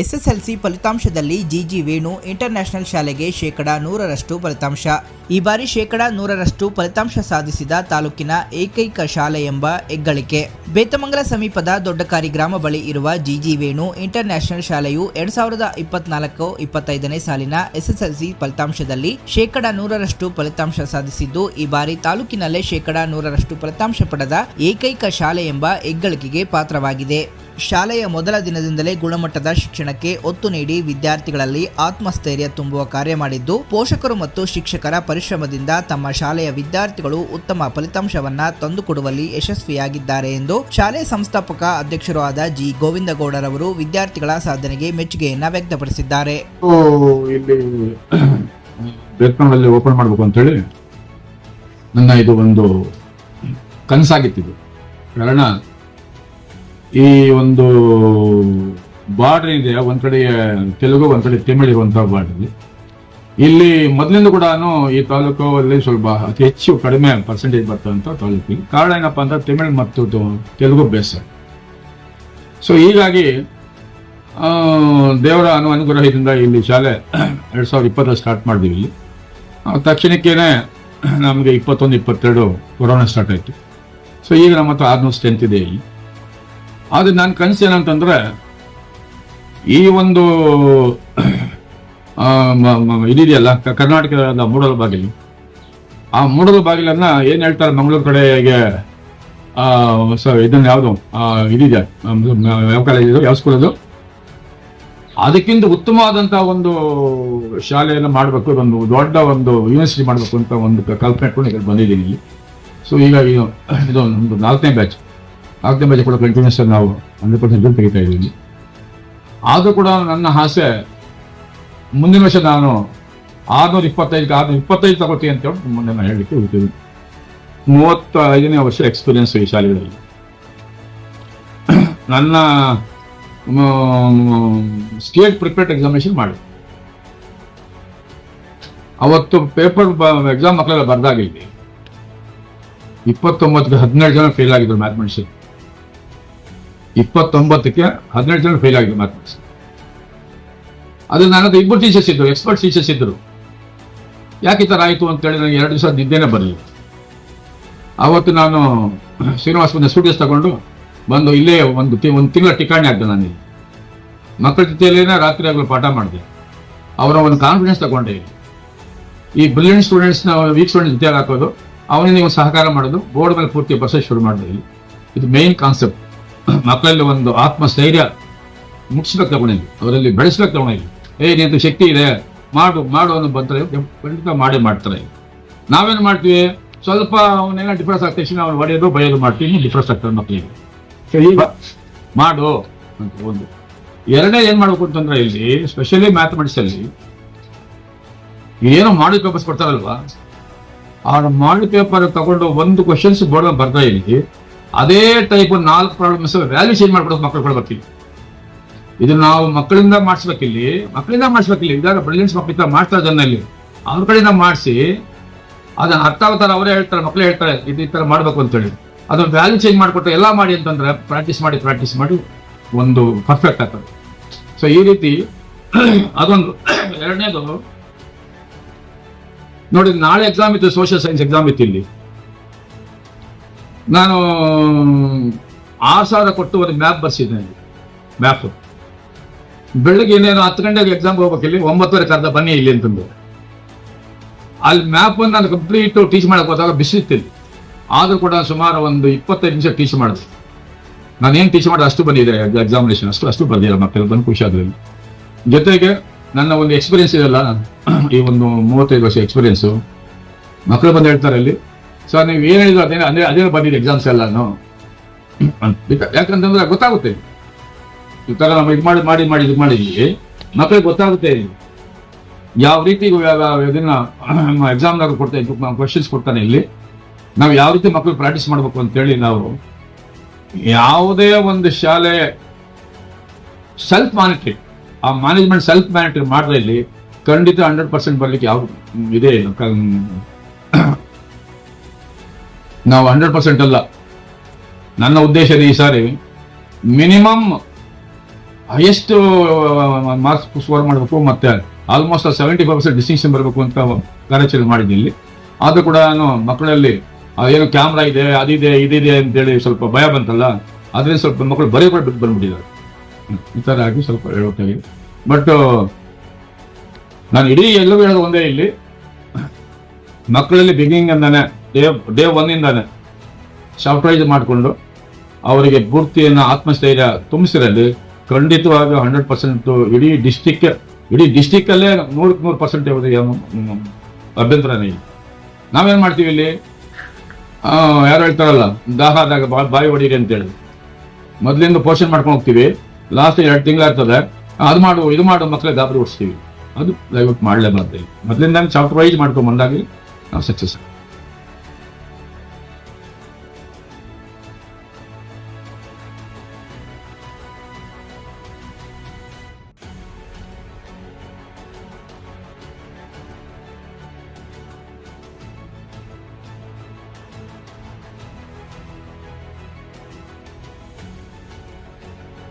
SSLC ಫಲಿತಾಂಶದಲ್ಲಿ GG Venu international ಶಾಲೆಗೆ ಶೇಕಡ ನೂರರಷ್ಟು ಫಲಿತಾಂಶ. ಈ ಬಾರಿ ಶೇಕಡ ನೂರರಷ್ಟು ಫಲಿತಾಂಶ ಸಾಧಿಸಿದ ತಾಲೂಕಿನ ಏಕೈಕ ಶಾಲೆ ಎಂಬ ಹೆಗ್ಗಳಿಕೆ. ಬೇತಮಂಗಲ ಸಮೀಪದ ದೊಡ್ಡಕಾರಿ ಗ್ರಾಮ ಬಳಿ ಇರುವ ಜಿಜಿ ವೇಣು ಇಂಟರ್ನ್ಯಾಷನಲ್ ಶಾಲೆಯು ಎರಡ್ ಸಾವಿರದ ಇಪ್ಪತ್ನಾಲ್ಕು ಇಪ್ಪತ್ತೈದನೇ ಸಾಲಿನ ಎಸ್ಎಸ್ಎಲ್ಸಿ ಫಲಿತಾಂಶದಲ್ಲಿ ಶೇಕಡ ನೂರರಷ್ಟು ಫಲಿತಾಂಶ ಸಾಧಿಸಿದ್ದು, ಈ ಬಾರಿ ತಾಲೂಕಿನಲ್ಲೇ ಶೇಕಡ ನೂರರಷ್ಟು ಫಲಿತಾಂಶ ಪಡೆದ ಏಕೈಕ ಶಾಲೆ ಎಂಬ ಹೆಗ್ಗಳಿಕೆಗೆ ಪಾತ್ರವಾಗಿದೆ. ಶಾಲೆಯ ಮೊದಲ ದಿನದಿಂದಲೇ ಗುಣಮಟ್ಟದ ಶಿಕ್ಷಣಕ್ಕೆ ಒತ್ತು ನೀಡಿ ವಿದ್ಯಾರ್ಥಿಗಳಲ್ಲಿ ಆತ್ಮಸ್ಥೈರ್ಯ ತುಂಬುವ ಕಾರ್ಯ ಮಾಡಿದ್ದು, ಪೋಷಕರು ಮತ್ತು ಶಿಕ್ಷಕರ ಪರಿಶ್ರಮದಿಂದ ತಮ್ಮ ಶಾಲೆಯ ವಿದ್ಯಾರ್ಥಿಗಳು ಉತ್ತಮ ಫಲಿತಾಂಶವನ್ನ ತಂದುಕೊಡುವಲ್ಲಿ ಯಶಸ್ವಿಯಾಗಿದ್ದಾರೆ ಎಂದು ಶಾಲೆ ಸಂಸ್ಥಾಪಕ ಅಧ್ಯಕ್ಷರೂ ಆದ ಜಿ. ಗೋವಿಂದಗೌಡರವರು ವಿದ್ಯಾರ್ಥಿಗಳ ಸಾಧನೆಗೆ ಮೆಚ್ಚುಗೆಯನ್ನ ವ್ಯಕ್ತಪಡಿಸಿದ್ದಾರೆ. ಓಪನ್ ಕನಸಾಗಿತ್ತಿದು ಕಾರಣ ಈ ಒಂದು ಬಾರ್ಡರ್ ಇದೆ ಒಂದ್ ಕಡೆ ತೆಲುಗು, ಒಂದ್ ಕಡೆ ತಮಿಳು ಇರುವಂತಹ ಬಾರ್ಡರ್ ಇಲ್ಲಿ ಮೊದಲಿಂದ ಕೂಡ ಈ ತಾಲೂಕಲ್ಲಿ ಸ್ವಲ್ಪ ಅತಿ ಹೆಚ್ಚು ಕಡಿಮೆ ಪರ್ಸೆಂಟೇಜ್ ಬರ್ತಂತ ತಾಲೂಕಿಗೆ ಕಾರಣ ಏನಪ್ಪಾ ಅಂದ್ರೆ ತಮಿಳು ಮತ್ತು ತೆಲುಗು ಬೇಸ ಸೊ ಹೀಗಾಗಿ ದೇವರ ಅನು ಅನುಗ್ರಹದಿಂದ ಇಲ್ಲಿ ಶಾಲೆ ಎರಡು ಸಾವಿರದ ಇಪ್ಪತ್ತರ ಸ್ಟಾರ್ಟ್ ಮಾಡಿದ್ವಿ ಇಲ್ಲಿ. ತಕ್ಷಣಕ್ಕೇನೆ ನಮಗೆ ಇಪ್ಪತ್ತೊಂದು, ಇಪ್ಪತ್ತೆರಡು ಕೊರೋನಾ ಸ್ಟಾರ್ಟ್ ಆಯಿತು. ಸೊ ಈಗ ನಮ್ಮ ಹತ್ರ ಆರ್ನೂರು ಸ್ಟ್ರೆಂತ್ ಇದೆ ಇಲ್ಲಿ. ಆದರೆ ನನ್ನ ಕನಸು ಏನಂತಂದ್ರೆ, ಈ ಒಂದು ಇದಿದೆಯಲ್ಲ ಕರ್ನಾಟಕದ ಮೂಡಲ ಬಾಗಿಲು. ಆ ಮೂಡಲ ಬಾಗಿಲನ್ನ ಏನು ಹೇಳ್ತಾರೆ ಮಂಗಳೂರು ಕಡೆಗೆ ಇದನ್ನ ಯಾವುದು ಇದಿದೆ ಯಾವ ಕಾಲೇಜ್ ಯಾವ ಸ್ಕೂಲ್ ಅದು? ಅದಕ್ಕಿಂತ ಉತ್ತಮವಾದಂಥ ಒಂದು ಶಾಲೆಯನ್ನು ಮಾಡಬೇಕು ಒಂದು ದೊಡ್ಡ ಒಂದು ಯೂನಿವರ್ಸಿಟಿ ಮಾಡಬೇಕು ಅಂತ ಒಂದು ಕಲ್ಪನೆ ಇಟ್ಕೊಂಡು ಬಂದಿದ್ದೀನಿ ಇಲ್ಲಿ. ಸೊ ಈಗ ಇದು ಇದು ಒಂದು ನಾಲ್ಕನೇ ಬ್ಯಾಚ್ ನಾಲ್ಕನೇ ಮೇಲೆ ಕೂಡ ಕಂಟಿನ್ಯೂಸ್ ನಾವು ಹಂಡ್ರೆಡ್ ಪರ್ಸೆಂಟ್ ತೆಗಿತಾ ಇದ್ದೀವಿ. ಆದರೂ ಕೂಡ ನನ್ನ ಆಸೆ, ಮುಂದಿನ ವರ್ಷ ನಾನು ಆರ್ನೂರ ಇಪ್ಪತ್ತೈದು ಆರ್ನೂರ ಇಪ್ಪತ್ತೈದು ತಗೋತೀನಿ ಅಂತ ಹೇಳಿ ಮುಂದೆ ನಾನು ಹೇಳಲಿಕ್ಕೆ ಹೋಗ್ತೀನಿ. ಮೂವತ್ತೈದನೇ ವರ್ಷ ಎಕ್ಸ್ಪೀರಿಯನ್ಸ್ ಈ ಶಾಲೆಗಳಲ್ಲಿ. ನನ್ನ ಸ್ಟೇಟ್ ಪ್ರಿಪೇರ್ಡ್ ಎಕ್ಸಾಮಿನೇಷನ್ ಮಾಡಿ. ಅವತ್ತು ಪೇಪರ್ ಎಕ್ಸಾಮ್ ಮಕ್ಕಳೆಲ್ಲ ಬರ್ದಾಗಿದ್ದೆ ಇಪ್ಪತ್ತೊಂಬತ್ತು ಹದಿನೇಳು ಜನ ಫೇಲ್ ಆಗಿದ್ರು ಮ್ಯಾಥಮೆಟಿಕ್ಸ್ ಇಪ್ಪತ್ತೊಂಬತ್ತಕ್ಕೆ ಹದಿನೆಂಟು ಜನ ಫೇಲ್ ಆಗಿದೆ ಮತ್ತೆ ಅದು ನನ್ನ ಇಬ್ಬರು ಟೀಚರ್ಸ್ ಇದ್ದರು ಎಕ್ಸ್ಪರ್ಟ್ ಟೀಚರ್ಸ್ ಇದ್ರು. ಯಾಕೆ ಈ ಥರ ಆಯಿತು ಅಂತೇಳಿ ನನಗೆ ಎರಡು ದಿವಸ ನಿದ್ದೆನೇ ಬರಲಿಲ್ಲ. ಅವತ್ತು ನಾನು ಶ್ರೀನಿವಾಸ ಬಂದ ಸ್ಟುಡಿಯೋಸ್ ತಗೊಂಡು ಬಂದು ಇಲ್ಲೇ ಒಂದು ಒಂದು ತಿಂಗಳ ಟಿಕಾಣಿ ನಾನು ಇಲ್ಲಿ ಮಕ್ಕಳ ಜೊತೆಯಲ್ಲೇನೆ ರಾತ್ರಿ ಆಗಲು ಪಾಠ ಮಾಡಿದೆ. ಅವರ ಒಂದು ಕಾನ್ಫಿಡೆನ್ಸ್ ತಗೊಂಡೆ. ಈ ಬ್ರಿಲಿಯಂಟ್ ಸ್ಟೂಡೆಂಟ್ಸ್ನ ವೀಕ್ ಸ್ಟೂಡೆಂಟ್ಸ್ ಜೊತೆ ಹಾಕೋದು, ಅವನಿಗೆ ನೀವು ಸಹಕಾರ ಮಾಡೋದು ಬೋರ್ಡ್ ಮೇಲೆ ಪೂರ್ತಿ ಬಸ್ಸಸ್ ಶುರು ಮಾಡಿದೆ ಇಲ್ಲಿ. ಇದು ಮೇನ್ ಕಾನ್ಸೆಪ್ಟ್ ಮಕ್ಕಳಲ್ಲಿ ಒಂದು ಆತ್ಮಸ್ಥೈರ್ಯ ಮುಟ್ಸ್ಬೇಕು ತಗೊಂಡಿದ್ವಿ ಅವರಲ್ಲಿ ಬೆಳೆಸ್ಬೇಕು ತಗೊಂಡಿದ್ವಿ ಏ ನಿಂತು ಶಕ್ತಿ ಇದೆ. ಮಾಡು ಮಾಡು ಅನ್ನೋ ಬಂತಾರೆ ಖಂಡಿತ ಮಾಡಿ ಮಾಡ್ತಾರೆ ನಾವೇನು ಮಾಡ್ತೀವಿ? ಸ್ವಲ್ಪ ಅವನ್ನೆಲ್ಲ ಡಿಫ್ರೆನ್ಸ್ ಆಗ್ತಾ ತಕ್ಷಣ ಅವ್ನು ಹೊಡೆಯೋದು ಬೈಯೋದು ಮಾಡ್ತೀವಿ. ಡಿಫ್ರೆನ್ಸ್ ಆಗ್ತಾರೆ ಮಕ್ಕಳಿಗೆ ಸೊ ಈಗ ಮಾಡು ಅಂತ ಒಂದು. ಎರಡನೇ ಏನು ಮಾಡ್ಬೇಕು ಅಂತಂದ್ರೆ ಇಲ್ಲಿ ಸ್ಪೆಷಲಿ ಮ್ಯಾಥಮೆಟಿಕ್ಸ್ ಅಲ್ಲಿ ಏನೋ ಮಾಡಿ ಪೇಪರ್ಸ್ ಕೊಡ್ತಾರಲ್ವಾ? ಆ ಮಾಡಿ ಪೇಪರ್ ತಗೊಂಡು ಒಂದು ಕ್ವಶನ್ಸ್ ಬೋರ್ಡ್ ಬರ್ತಾ ಇಲ್ಲಿ ಅದೇ ಟೈಪ್ ನಾಲ್ಕು ಪ್ರಾಬ್ಲಮ್ಸ್ ವ್ಯಾಲ್ಯೂ ಚೇಂಜ್ ಮಾಡ್ಬಿಡೋದು ಮಕ್ಕಳು ಕೊಡ್ಬೇಕಿಲ್ಲಿ ಇದನ್ನ ನಾವು ಮಕ್ಕಳಿಂದ ಮಾಡಿಸ್ಬೇಕಿಲ್ಲಿ ಮಕ್ಕಳಿಂದ ಮಾಡಿಸ್ಬೇಕಿಲ್ಲಿ ಇದಾಗ ಬ್ರಿಲಿಯನ್ಸ್ ಮಕ್ಕಳಿಂದ ಮಾಡ್ತಾರೆ ಜನ ಇಲ್ಲಿ ಅವ್ರ ಕಡೆಯಿಂದ ಮಾಡಿಸಿ, ಅದನ್ನ ಅರ್ಥ ಆಗ್ತಾರೆ ಅವರೇ ಹೇಳ್ತಾರೆ ಮಕ್ಕಳೇ ಹೇಳ್ತಾರೆ, ಇದು ಈ ಥರ ಮಾಡ್ಬೇಕು ಅಂತೇಳಿ. ಅದನ್ನ ವ್ಯಾಲ್ಯೂ ಚೇಂಜ್ ಮಾಡಿಕೊಟ್ಟು ಎಲ್ಲ ಮಾಡಿ ಅಂತಂದ್ರೆ ಪ್ರಾಕ್ಟೀಸ್ ಮಾಡಿ ಪ್ರಾಕ್ಟೀಸ್ ಮಾಡಿ ಒಂದು ಪರ್ಫೆಕ್ಟ್ ಆಗ್ತದೆ. ಸೊ ಈ ರೀತಿ ಅದೊಂದು ಎರಡನೇದು. ನೋಡಿ, ನಾಳೆ ಎಕ್ಸಾಮ್ ಇತ್ತು ಸೋಷಿಯಲ್ ಸೈನ್ಸ್ ಎಕ್ಸಾಮ್ ಇತ್ತು ಇಲ್ಲಿ. ನಾನು ಆರು ಸಾವಿರ ಕೊಟ್ಟು ಒಂದು ಮ್ಯಾಪ್ ಬರ್ಸಿದ್ದೇನೆ ಮ್ಯಾಪ್ ಬೆಳಗ್ಗೆ ಇನ್ನೇನು ಹತ್ತು ಗಂಟೆಗೆ ಎಕ್ಸಾಮ್ ಹೋಗ್ಬೇಕು ಇಲ್ಲಿ, ಒಂಬತ್ತುವರೆ ಕರೆದ ಬನ್ನಿ ಇಲ್ಲಿ ಅಂತಂದು. ಅಲ್ಲಿ ಮ್ಯಾಪ್ ನಾನು ಕಂಪ್ಲೀಟ್ ಟೀಚ್ ಮಾಡಕ್ ಹೋದಾಗ ಬಿಸಿತ್ತಿಲ್ಲ ಆದರೂ ಆದ್ರೂ ಕೂಡ ಸುಮಾರು ಒಂದು ಇಪ್ಪತ್ತೈದು ನಿಮಿಷ ಟೀಚ್ ಮಾಡಿದೆ. ನಾನು ಏನು ಟೀಚ್ ಮಾಡಿದೆ ಅಷ್ಟು ಬಂದಿದೆ ಎಕ್ಸಾಮಿನೇಷನ್ ಅಷ್ಟು ಅಷ್ಟು ಬಂದಿಲ್ಲ ಮಕ್ಕಳು ಬಂದು ಖುಷಿ ಆದ್ರಲ್ಲಿ. ಜೊತೆಗೆ ನನ್ನ ಒಂದು ಎಕ್ಸ್ಪೀರಿಯನ್ಸ್ ಇದೆಯಲ್ಲ, ಈ ಒಂದು ಮೂವತ್ತೈದು ವರ್ಷ ಎಕ್ಸ್ಪೀರಿಯನ್ಸು ಮಕ್ಕಳು ಬಂದು ಹೇಳ್ತಾರೆ ಅಲ್ಲಿ ಸರ್ ನೀವು ಏನು ಹೇಳಿದ್ರು ಅದೇ ಅದೇ ಅದೇ ಬಂದಿದೆ ಎಕ್ಸಾಮ್ಸ್ ಎಲ್ಲಾನು. ಯಾಕಂತಂದ್ರೆ ಗೊತ್ತಾಗುತ್ತೆ. ಈ ಥರ ನಾವು ಇದು ಮಾಡಿ ಮಾಡಿ ಮಾಡಿ ಇದು ಮಾಡಿದ್ವಿ. ಮಕ್ಕಳಿಗೆ ಗೊತ್ತಾಗುತ್ತೆ. ಯಾವ ರೀತಿ ಇದನ್ನು ಎಕ್ಸಾಮ್ನಾಗ ಕೊಡ್ತಾ ಇದ್ದು ಕ್ವಶನ್ಸ್ ಕೊಡ್ತಾನೆ ಇಲ್ಲಿ. ನಾವು ಯಾವ ರೀತಿ ಮಕ್ಕಳು ಪ್ರಾಕ್ಟೀಸ್ ಮಾಡಬೇಕು ಅಂತೇಳಿ ನಾವು ಯಾವುದೇ ಒಂದು ಶಾಲೆ ಸೆಲ್ಫ್ ಮಾನಿಟ್ರಿ ಆ ಮ್ಯಾನೇಜ್ಮೆಂಟ್ ಸೆಲ್ಫ್ ಮ್ಯಾನಿಟ್ರಿ ಮಾಡಿದ್ರೆ ಇಲ್ಲಿ ಖಂಡಿತ ಹಂಡ್ರೆಡ್ ಪರ್ಸೆಂಟ್ ಬರಲಿಕ್ಕೆ ಯಾವ ಇದೇ. ನಾವು ಹಂಡ್ರೆಡ್ ಪರ್ಸೆಂಟ್ ಅಲ್ಲ. ನನ್ನ ಉದ್ದೇಶ ಈ ಸಾರಿ ಮಿನಿಮಮ್ ಹೈಯೆಸ್ಟ್ ಮಾರ್ಕ್ಸ್ ಸ್ಕೋರ್ ಮಾಡಬೇಕು ಮತ್ತೆ almost seventy five percent distinction ಬರಬೇಕು ಅಂತ ಕಾರ್ಯಾಚರಣೆ ಮಾಡಿದ್ದೀನಿ ಇಲ್ಲಿ. ಆದರೂ ಕೂಡ ನಾನು ಮಕ್ಕಳಲ್ಲಿ ಏನು ಕ್ಯಾಮ್ರಾ ಇದೆ, ಅದಿದೆ, ಇದಿದೆ ಅಂತೇಳಿ ಸ್ವಲ್ಪ ಭಯ ಬಂತಲ್ಲ ಅದರಿಂದ ಸ್ವಲ್ಪ ಮಕ್ಕಳು ಬರೀ ಕೂಡ ಬಿಟ್ಟು ಬಂದ್ಬಿಟ್ಟಿದ್ದಾರೆ. ಈ ಥರ ಆಗಿ ಸ್ವಲ್ಪ ಹೇಳ್ಬೇಕಾಗಿದೆ ಬಟ್ ನಾನು ಇಡೀ ಎಲ್ಲವೂ ಹೇಳೋದು ಒಂದೇ ಇಲ್ಲಿ. ಮಕ್ಕಳಲ್ಲಿ ಬಿಗಿನಿಂಗ್ ಅಂದಾನೆ ಡೇ ಡೇ ಒನ್ನಿಂದಾನೆ ಸರ್ಪ್ರೈಸ್ ಮಾಡಿಕೊಂಡು ಅವರಿಗೆ ಪೂರ್ತಿಯನ್ನು ಆತ್ಮಸ್ಥೈರ್ಯ ತುಂಬಿಸಿರಲ್ಲಿ ಖಂಡಿತವಾಗಿ ಹಂಡ್ರೆಡ್ ಪರ್ಸೆಂಟ್ ಇಡೀ ಡಿಸ್ಟಿಕ್ ಇಡೀ ಡಿಸ್ಟಿಕ್ಕಲ್ಲೇ ನೂರಕ್ಕೆ ನೂರು ಪರ್ಸೆಂಟ್ ಅಭ್ಯಂತರನೇ. ಇಲ್ಲ ನಾವೇನು ಮಾಡ್ತೀವಿ ಇಲ್ಲಿ? ಯಾರು ಹೇಳ್ತಾರಲ್ಲ, ದಾಹ ಆದಾಗ ಬಾ- ಬಾಯಿ ಹೊಡೀರಿ ಅಂತೇಳಿ ಮೊದಲಿಂದ ಪೋಷಣೆ ಮಾಡ್ಕೊಂಡು ಹೋಗ್ತೀವಿ. ಲಾಸ್ಟ್ ಎರಡು ತಿಂಗಳಾಗ್ತದೆ ಅದು ಮಾಡು ಇದು ಮಾಡು ಮಕ್ಕಳೇ ಗಾಬರಿ ಓಡಿಸ್ತೀವಿ. ಅದು ದಯವಿಟ್ಟು ಮಾಡಲೇಬಾರ್ದು. ಮೊದಲಿಂದ ಸಾಫ್ಟ್ವೈಸ್ ಮಾಡ್ಕೊಂಡು ಬಂದಾಗಿ ನಾವು ಸಕ್ಸಸ್